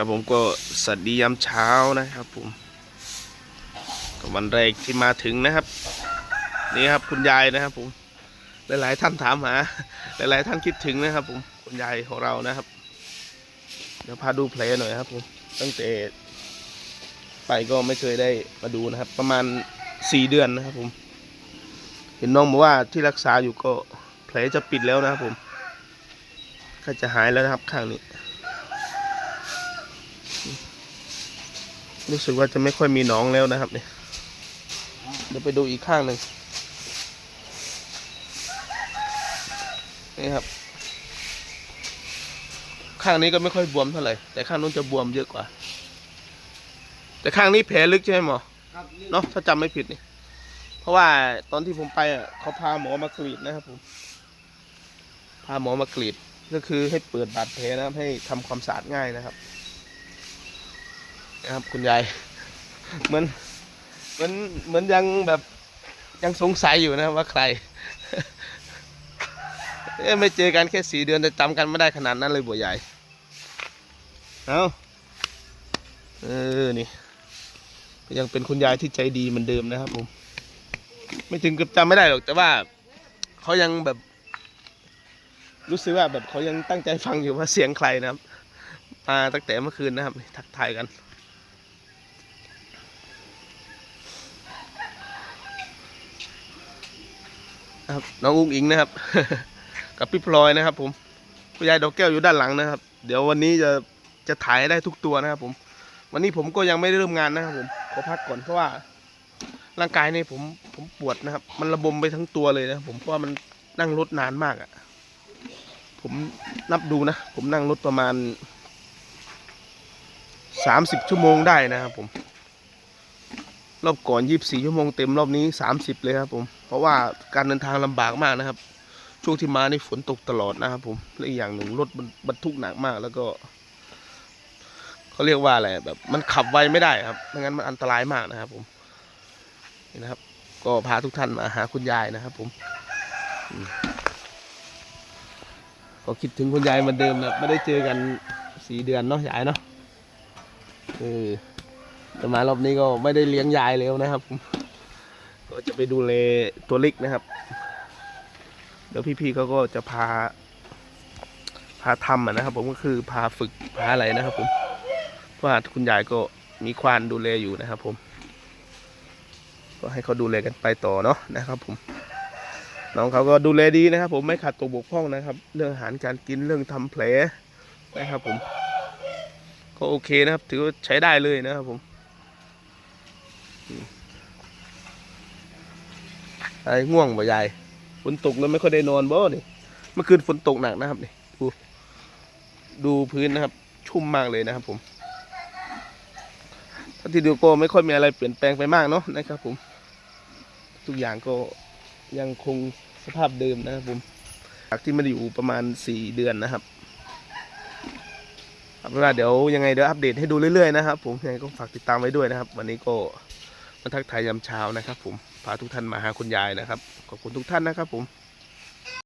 ครับผมก็สวัสดียามเช้านะครับผมก็วันแรกที่มาถึงนะครับ นี่ครับคุณยายนะครับผมหลายๆท่านถามหาหลาย ๆ ท่านคิดถึงนะครับ ผมคุณยายของเรานะครับ เดี๋ยวพาดูแผลหน่อยครับผมตั้งแต่ไปก็ไม่เคยได้มาดูนะครับ ประมาณสี่เดือนนะครับ ผม เห็นน้องบอกว่าที่รักษาอยู่ก็แผลจะปิดแล้วนะครับผมก็จะหายแล้วนะครับข้างนี้ รู้สึกว่าจะไม่ค่อยมีหนองแล้วนะครับเนี่ยเดี๋ยวไปดูอีกข้างหนึ่งนี่ครับ ข้างนี้ก็ไม่ค่อยบวมเท่าไหร่แต่ข้างนู้นจะบวมเยอะกว่า แต่ข้างนี้แผลลึกใช่ไหมหมอครับเนาะถ้าจำไม่ผิดนี่เพราะว่าตอนที่ผมไปอะเขาพาหมอมากรีดนะครับผมพาหมอมากรีดก็คือให้เปิดบาดแผลนะครับให้ทำความสะอาดง่ายนะครับ นะครับ คุณยายเหมือนเหมือนเหมือนยังแบบยังสงสัยอยู่นะว่าใครไม่เจอกันแค่สี่เดือนแต่จำกันไม่ได้ขนาดนั้นเลยบัวใหญ่เอาเออนี่ยังเป็นคุณยายที่ใจดีเหมือนเดิมนะครับผม ไม่ถึงกับจำไม่ได้หรอก แต่ว่าเขายังแบบ รู้สึกว่าแบบเขายังตั้งใจฟังอยู่ว่าเสียงใครนะครับมาตั้งแต่เมื่อคืนนะครับ ทักทายกัน นะครับ น้องอุ้งอิงนะครับ กับพี่พลอยนะครับ ผมคุณยายดอกแก้วอยู่ด้านหลังนะครับ เดี๋ยววันนี้จะจะถ่ายได้ทุกตัวนะครับ ผม วันนี้ผมก็ยังไม่ได้เริ่มงานนะครับ ผมขอพักก่อนเพราะว่า ร่างกายนี่ผมผมปวดนะครับ มันระบมไปทั้งตัวเลยนะผมเพราะว่ามันนั่งรถนานมากอะ่ะ ผมนับดูนะ ผมนั่งรถประมาณสามสิบชั่วโมงได้นะครับผม รอบก่อนยี่บสี่ชั่วโมงเต็มรอบนี้สามสิบเลยครับผม เพราะว่าการเดินทางลำบากมากนะครับ ช่วงที่มานี่ฝนตกตลอดนะครับผม และอีกอย่างหนึ่งรถบรรทุกหนักมากแล้วก็เขาเรียกว่าอะไรแบบ มันขับไวไม่ได้ครับไม่งั้นมันอันตรายมากนะครับผมนี่นะครับ ก็พาทุกท่านมาหาคุณยายนะครับ ผมอืมก็คิดถึงคุณยายเหมือนเดิมนะไม่ได้เจอกันสี่เดือนเนาะยายเนาะเออ แต่มารอบนี้ก็ไม่ได้เลี้ยงยายแล้วนะครับ ก็จะไปดูแลตัวเล็กนะครับ เดี๋ยวพี่ๆเขาก็จะพา พาทำนะครับ ผมก็คือพาฝึกพาอะไรนะครับ ผมเพราะว่าคุณยายก็มีควานดูแลอยู่นะครับ ผม ก็ให้เขาดูแลกันไปต่อเนาะนะครับ ผมน้องเขาก็ดูแลดีนะครับ ผมไม่ขาดตัวบกพร่องนะครับ เรื่องอาหารการกินเรื่องทำแผลนะครับ ผม ก็โอเคนะครับ ถือว่าใช้ได้เลยนะครับผม ไอ้ง่วงบ่ยายฝนตกแล้วไม่ค่อยได้นอนบ่นี่เมื่อคืนฝนตกหนักนะครับนี่ดูดูพื้นนะครับ ชุ่มมากเลยนะครับ ผมถ้าที่ดูก็ไม่ค่อยมีอะไรเปลี่ยนแปลงไปมากเนาะนะครับ ผม ทุกอย่างก็ยังคงสภาพเดิมนะครับผมจากที่ไมาอยู่ประมาณสี่เดือนนะครับเอาเป็นว่าเดี๋ยวยังไงเดี๋ยวอัปเดตให้ดูเรื่อยๆนะครับ ผมยังไงก็ฝากติดตามไว้ด้วยนะครับ วันนี้ก็ มาทักทายยามเช้านะครับ ผมพาทุกท่านมาหาคุณยายนะครับ ขอบคุณทุกท่านนะครับ ผม